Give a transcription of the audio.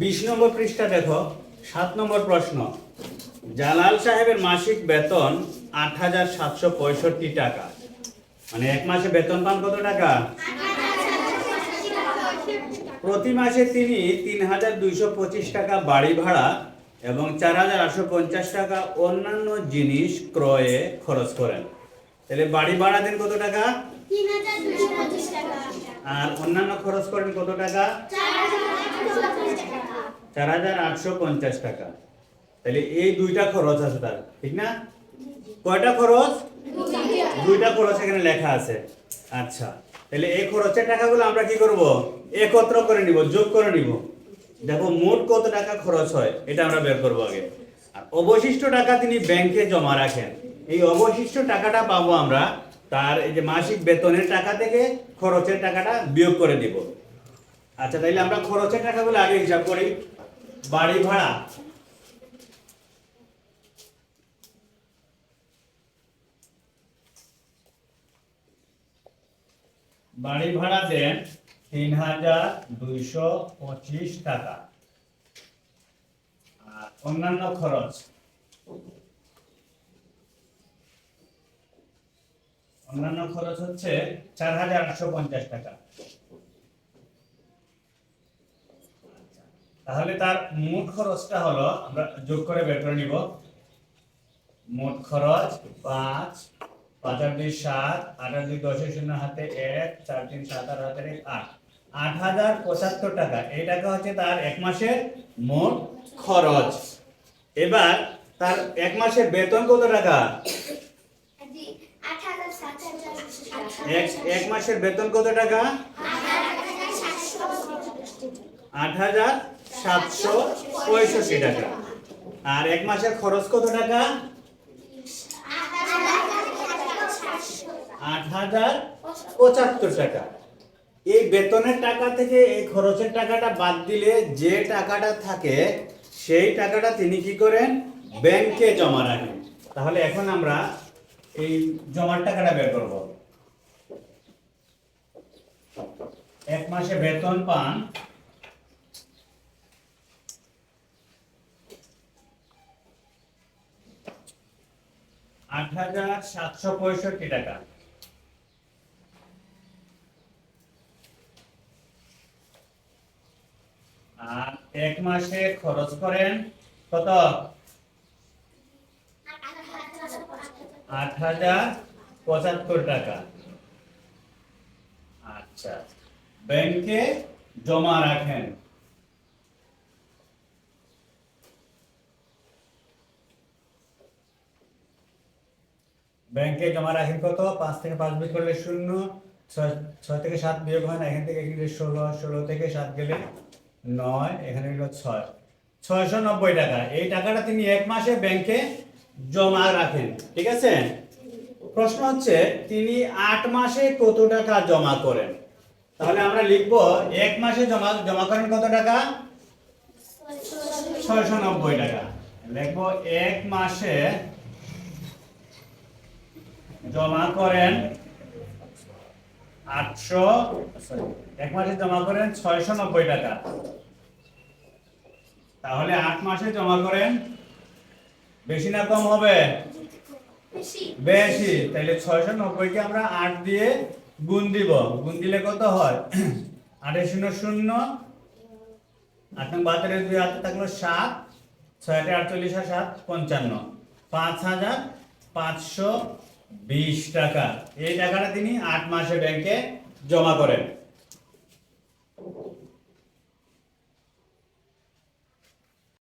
বিশ নম্বর পৃষ্ঠা দেখো, সাত নম্বর প্রশ্ন। জালাল সাহেবের মাসিক বেতন আট হাজার সাতশো পঁয়ষট্টি টাকা। মানে এক মাসে বেতন পান কত টাকা? প্রতি মাসে তিনি তিন হাজার দুইশো পঁচিশ টাকা বাড়ি ভাড়া এবং চার হাজার আটশো পঞ্চাশ টাকা অন্যান্য জিনিস ক্রয়ে খরচ করেন। তাহলে বাড়ি ভাড়া দেন কত টাকা? তিন হাজার দুশো পঁচিশ টাকা। আর অন্যান্য খরচ করেন কত টাকা? চার হাজার আটশো পঞ্চাশ টাকা। তাহলে এই দুইটা খরচ আছে তার, ঠিক না? কয়টা খরচ? দুইটা খরচ এখানে লেখা আছে। আচ্ছা তাহলে এই খরচের টাকাগুলো আমরা কি করব? একত্র করে নিব, যোগ করে নিব। দেখো, মোট কত টাকা খরচ হয়, এটা আমরা বের করব আগে। আর অবশিষ্ট টাকা তিনি ব্যাংকে জমা রাখেন। এই অবশিষ্ট টাকাটা পাবো আমরা তার এই যে মাসিক বেতনের টাকা থেকে খরচের টাকাটা বিয়োগ করে দিব আচ্ছা তাইলে আমরা খরচের টাকাগুলো আগে হিসাব করি। বাড়ি ভাড়া। বাড়ি ভাড়া দেন তিন হাজার দুইশো পঁচিশ টাকা। আর অন্যান্য খরচ। অন্যান্য খরচ হচ্ছে চার হাজার আটশো পঞ্চাশ টাকা। তাহলে তার মোট খরচটা হলো, আমরা যোগ করে বের করে নিব। মোট খরচ পাঁচ পাঁচ আট দুই সাত, আট আট দুই দশের শূন্য হাতে এক, চার তিন সাত আট হাতের এক আট। আট হাজার পঁচাত্তর টাকা, এই টাকা হচ্ছে তার এক মাসের মোট খরচ। এবার তার এক মাসের বেতন কত টাকা আট হাজার সাত হাজার এক এক মাসের বেতন কত টাকা? আট হাজার সাতশো পঁয়ষট্টি টাকা। আর এক মাসের খরচ কত টাকা? আট হাজার পঁচাত্তর টাকা। এই বেতনের টাকা থেকে এই খরচের টাকাটা বাদ দিলে যে টাকাটা থাকে, সেই টাকাটা তিনি কি করেন? ব্যাংকে জমা রাখেন। তাহলে এখন আমরা এই জমার টাকাটা বের করব। এক মাসে বেতন পান। আট হাজার সাতশো পঁয়ষট্টি টাকা। আর এক মাসে খরচ করেন কত? আট হাজার পঁচাত্তর টাকা। আচ্ছা। ব্যাংকে জমা রাখেন। ব্যাংকে জমা রাখেন কত? পাঁচ থেকে পাঁচ বিয়োগ করলে শূন্য, ছয় থেকে সাত বিয়োগ হয় না, এখান থেকে এখানে ষোলো ষোলো থেকে সাত গেলে নয়, এখানে হলো ছয়। ছয়শো নব্বই টাকা। এই টাকাটা তিনি এক মাসে ব্যাংকে জমা রাখেন, ঠিক আছে? প্রশ্ন হচ্ছে, তিনি আট মাসে কত টাকা জমা করেন? তাহলে আমরা লিখব এক মাসে জমা জমা করেন কত টাকা? ছয়শো নব্বই টাকা। লিখব এক মাসে জমা করেন আটশো এক মাসে জমা করেন ছয়শো নব্বই টাকা। তাহলে আট মাসে জমা করেন বেশি না কম হবে? বেশি। তাহলে ছয়শো নব্বইকে আমরা আট দিয়ে গুণ দিব। গুণ দিলে কত হয়? আটে শূন্য শূন্য, আট নং বাহাত্তরের দুই হাতে থাকল সাত, ছয় আটে আটচল্লিশ আর সাত, পঞ্চান্ন। পাঁচ হাজার পাঁচশো বিশ টাকা। এই টাকাটা তিনি আট মাসে ব্যাংকে জমা করেন।